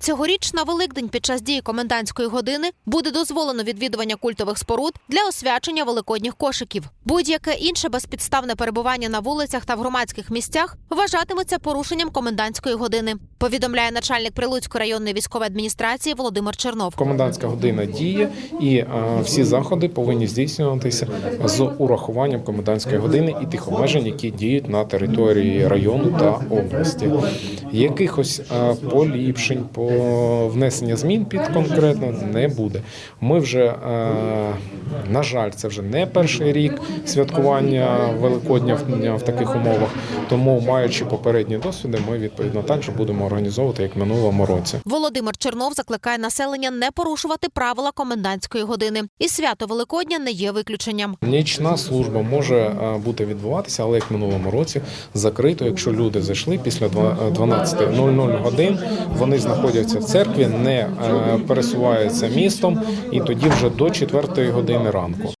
Цьогоріч на Великдень під час дії комендантської години буде дозволено відвідування культових споруд для освячення великодніх кошиків. Будь-яке інше безпідставне перебування на вулицях та в громадських місцях вважатиметься порушенням комендантської години. Повідомляє начальник Прилуцької районної військової адміністрації Володимир Чернов. Комендантська година діє, і е, всі заходи повинні здійснюватися з урахуванням комендантської години і тих обмежень, які діють на території району та області. Якихось поліпшень по внесення змін під конкретно не буде. Ми вже на жаль, це вже не перший рік святкування Великодня в, в таких умовах. Тому, маючи попередні досвіди, ми відповідно також будемо організовувати як минулому році. Володимир Чернов закликає населення не порушувати правила комендантської години. І свято Великодня не є виключенням. Нічна служба може бути відбуватися, але як минулому році закрито. Якщо люди зайшли після два- е, 12.00 годин, вони знаходяться в церкві, не е, пересуваються містом, і тоді вже до 4 години ранку.